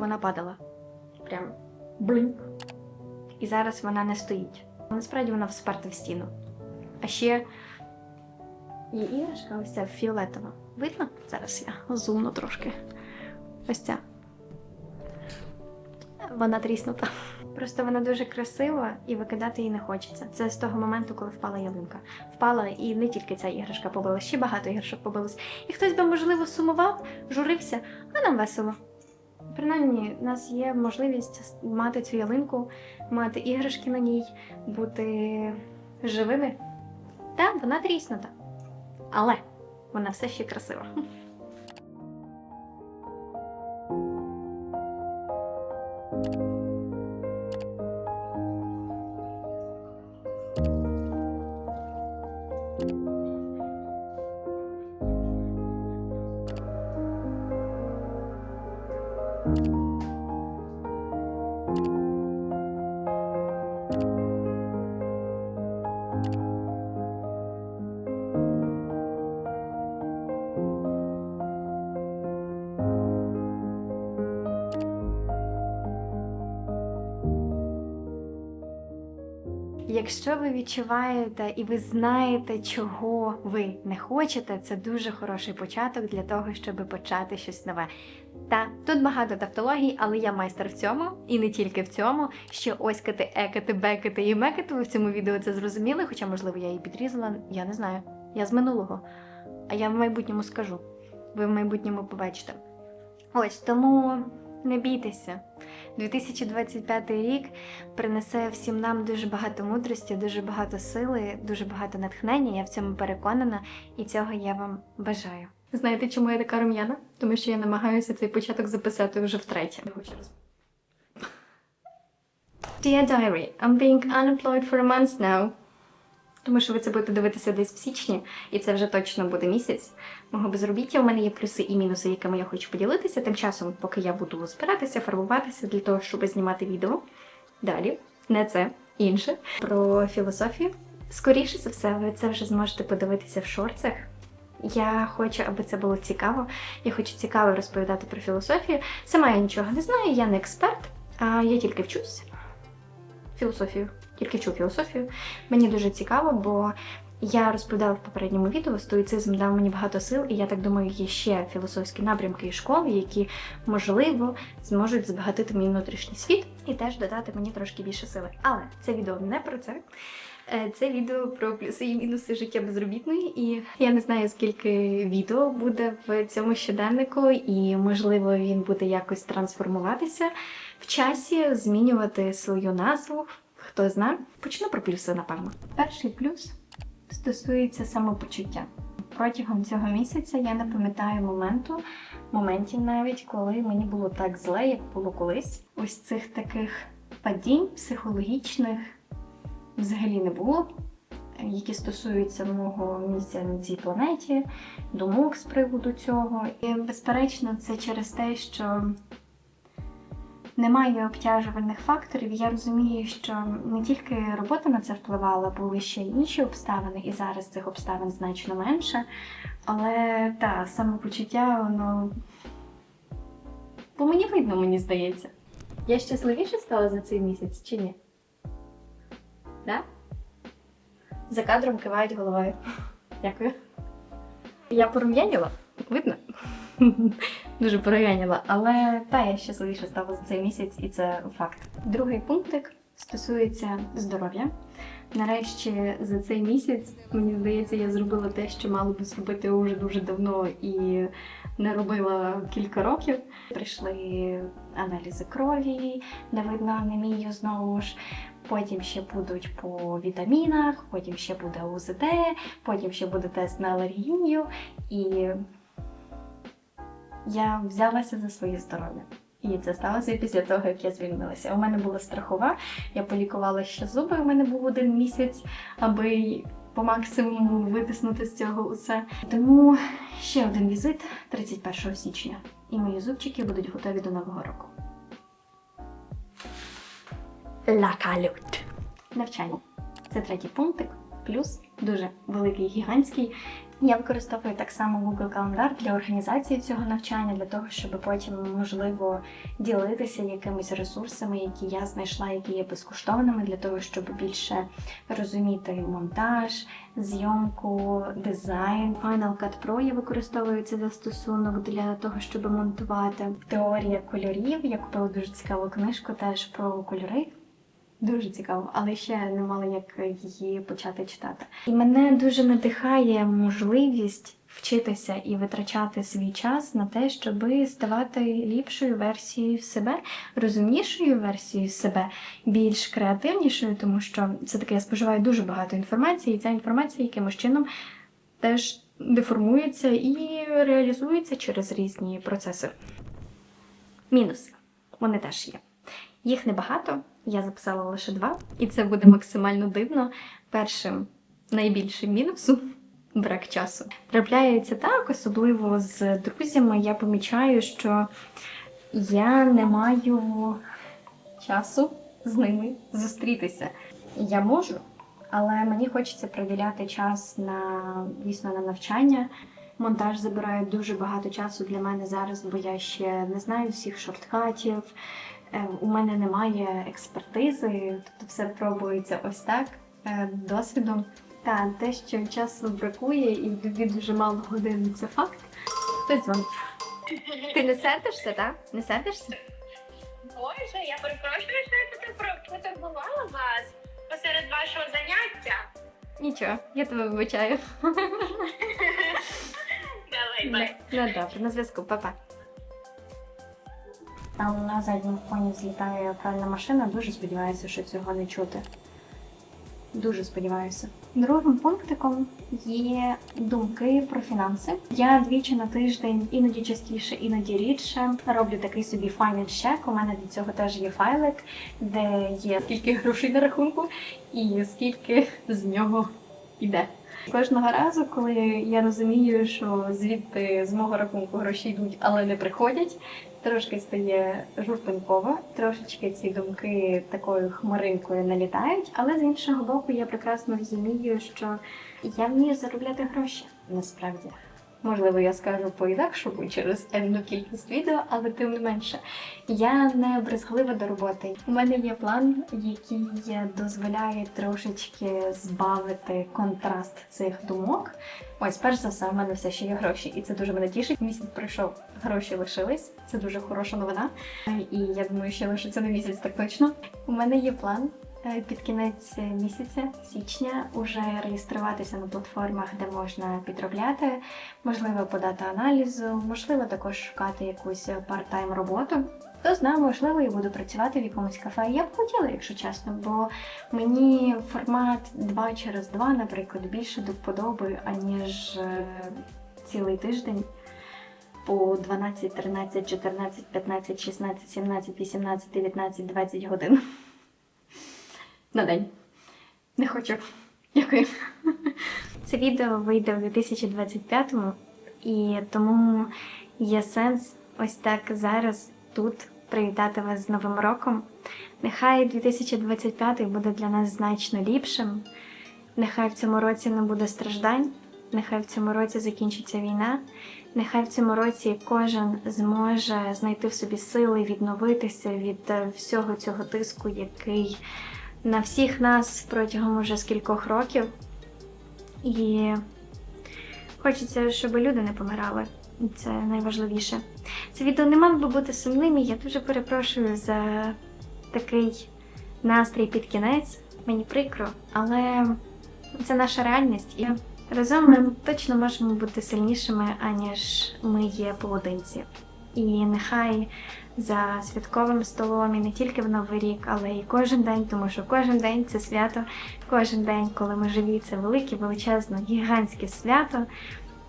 Вона падала. Прям блинк. І зараз вона не стоїть. Насправді вона всперта в стіну. А ще є іграшка ось ця фіолетова. Видно? Зараз я зумну трошки. Ось ця. Вона тріснута. Просто вона дуже красива і викидати її не хочеться. Це з того моменту, коли впала ялинка. Впала і не тільки ця іграшка побилась, ще багато іграшок побилось. І хтось би, можливо, сумував, журився, а нам весело. Принаймні, в нас є можливість мати цю ялинку, мати іграшки на ній, бути живими. Та вона тріснута. Але вона все ще красива. Якщо ви відчуваєте і ви знаєте, чого ви не хочете, це дуже хороший початок для того, щоб почати щось нове. Та тут багато тавтологій, але я майстер в цьому, і не тільки в цьому, що оськати, екати, бекати і мекати. Ви в цьому відео це зрозуміли, хоча, можливо, я її підрізала, я не знаю. Я з минулого. А я в майбутньому скажу. Ви в майбутньому побачите. Ось тому не бійтеся. 2025 рік принесе всім нам дуже багато мудрості, дуже багато сили, дуже багато натхнення. Я в цьому переконана, і цього я вам бажаю. Знаєте, чому я така рум'яна? Тому що я намагаюся цей початок записати вже втретє. Dear Diary, I'm being unemployed for a month now. Тому що ви це будете дивитися десь в січні, і це вже точно буде місяць мого безробіття. У мене є плюси і мінуси, якими я хочу поділитися. Тим часом, поки я буду збиратися, фарбуватися для того, щоб знімати відео. Далі, не це, інше. Про філософію. Скоріше за все, ви це вже зможете подивитися в шорцах. Я хочу, аби це було цікаво. Я хочу цікаво розповідати про філософію. Сама я нічого не знаю, я не експерт, а я тільки вчусь філософію, тільки вчу філософію. Мені дуже цікаво, бо я розповідала в попередньому відео, стоїцизм дав мені багато сил, і я так думаю, є ще філософські напрямки і школи, які, можливо, зможуть збагатити мій внутрішній світ і теж додати мені трошки більше сили. Але це відео не про це. Е, Це відео про плюси і мінуси життя безробітної, і я не знаю, скільки відео буде в цьому щоденнику, і можливо він буде якось трансформуватися в часі, змінювати свою назву. Хто знає, почну про плюси, напевно. Перший плюс стосується самопочуття. Протягом цього місяця я не пам'ятаю моменту, моментів навіть, коли мені було так зле, як було колись. Ось цих таких падінь психологічних взагалі не було, які стосуються мого місця на цій планеті, думок з приводу цього. І, безперечно, це через те, що немає обтяжувальних факторів. Я розумію, що не тільки робота на це впливала, були ще й інші обставини, і зараз цих обставин значно менше. Але та самопочуття, воно по мені видно, мені здається. Я щасливіше стала за цей місяць чи ні? Да? За кадром кивають головою. Дякую. Я порум'яніла? Видно? Дуже порум'яніла, але та я щасливіше стала за цей місяць, і це факт. Другий пунктик стосується здоров'я. Нарешті за цей місяць, мені здається, я зробила те, що мала би зробити вже дуже давно і не робила кілька років. Прийшли аналізи крові, де видно анемію знову ж. Потім ще будуть по вітамінах, потім ще буде УЗД, потім ще буде тест на алергію. І я взялася за своє здоров'я. І це сталося після того, як я звільнилася. У мене була страхова, я полікувала ще зуби. У мене був один місяць, аби по максимуму витиснути з цього усе. Тому ще один візит 31 січня, і мої зубчики будуть готові до нового року. Calute. Навчання. Це третій пунктик, плюс дуже великий, гігантський. Я використовую так само Google Календар для організації цього навчання, для того, щоб потім можливо ділитися якимись ресурсами, які я знайшла, які є безкоштовними, для того, щоб більше розуміти монтаж, зйомку, дизайн. Final Cut Pro я використовую цей застосунок для того, щоб монтувати. Теорія кольорів. Я купила дуже цікаву книжку теж про кольори. Дуже цікаво, але ще не мала як її почати читати. І мене дуже надихає можливість вчитися і витрачати свій час на те, щоб ставати ліпшою версією себе, розумнішою версією себе, більш креативнішою, тому що все-таки я споживаю дуже багато інформації, і ця інформація якимось чином теж деформується і реалізується через різні процеси. Мінуси. Вони теж є. Їх небагато, я записала лише два, і це буде максимально дивно. Першим найбільшим мінусом брак часу. Трапляється так, особливо з друзями. Я помічаю, що я не маю часу з ними зустрітися. Я можу, але мені хочеться приділяти час на дійсно на навчання. Монтаж забирає дуже багато часу для мене зараз, бо я ще не знаю всіх шорткатів. Е, У мене немає експертизи, тобто все пробується ось так е, досвідом. Та те, що часу бракує і тобі дуже мало годин, це факт. Хтось дзвонить. Ти не сердишся, так? Не сердишся? Боже, я перепрошую, що я тут про- вас посеред вашого заняття. Нічого, я тебе вибачаю. Давай, бай. Ну добре, на зв'язку, па-па. Там на задньому фоні злітає пральна машина. Дуже сподіваюся, що цього не чути. Дуже сподіваюся. Другим пунктиком є думки про фінанси. Я двічі на тиждень, іноді частіше, іноді рідше роблю такий собі finance check. У мене для цього теж є файлик, де є скільки грошей на рахунку і скільки з нього йде. Кожного разу, коли я розумію, що звідти з мого рахунку гроші йдуть, але не приходять, трошки стає журтинково, трошечки ці думки такою хмаринкою налітають, але з іншого боку, я прекрасно розумію, що я вмію заробляти гроші насправді. Можливо, я скажу по-інакшому через енну кількість відео, але тим не менше. Я не брезглива до роботи. У мене є план, який дозволяє трошечки збавити контраст цих думок. Ось, перш за все, в мене все ще є гроші, і це дуже мене тішить. Місяць пройшов, гроші лишились. Це дуже хороша новина. І я думаю, що лишиться на місяць так точно. У мене є план. Е, Під кінець місяця, січня, уже реєструватися на платформах, де можна підробляти, можливо, подати аналізу, можливо, також шукати якусь парт-тайм роботу. Хто знає, можливо, я буду працювати в якомусь кафе. Я б хотіла, якщо чесно, бо мені формат 2 через 2, наприклад, більше до вподоби, аніж е, цілий тиждень по 12, 13, 14, 15, 16, 17, 18, 19, 20 годин. На день. Не хочу. Дякую. Це відео вийде в 2025-му, і тому є сенс ось так зараз тут привітати вас з Новим роком. Нехай 2025 буде для нас значно ліпшим. Нехай в цьому році не буде страждань, нехай в цьому році закінчиться війна, нехай в цьому році кожен зможе знайти в собі сили відновитися від е, всього цього тиску, який на всіх нас протягом уже скількох років. І хочеться, щоб люди не помирали. Це найважливіше. Це відео не мало би бути сумним, і я дуже перепрошую за такий настрій під кінець. Мені прикро, але це наша реальність, і разом ми точно можемо бути сильнішими, аніж ми є поодинці. І нехай за святковим столом і не тільки в Новий рік, але і кожен день, тому що кожен день це свято, кожен день, коли ми живі, це велике, величезне, гігантське свято.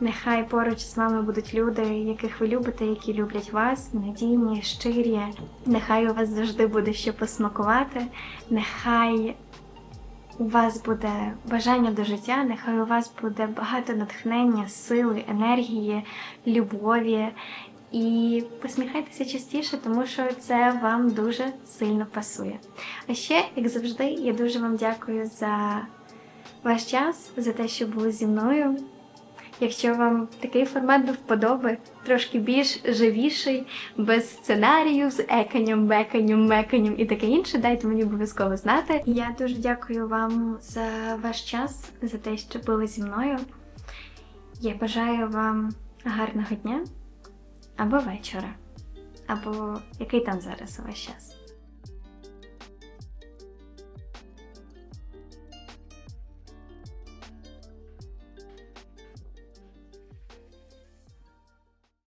Нехай поруч з вами будуть люди, яких ви любите, які люблять вас, надійні, щирі. Нехай у вас завжди буде що посмакувати. Нехай у вас буде бажання до життя, нехай у вас буде багато натхнення, сили, енергії, любові. І посміхайтеся частіше, тому що це вам дуже сильно пасує. А ще, як завжди, я дуже вам дякую за ваш час, за те, що були зі мною. Якщо вам такий формат до вподоби, трошки більш живіший, без сценарію, з еканням, беканням, меканням і таке інше, дайте мені обов'язково знати. Я дуже дякую вам за ваш час, за те, що були зі мною. Я бажаю вам гарного дня або вечора, або який там зараз у вас час.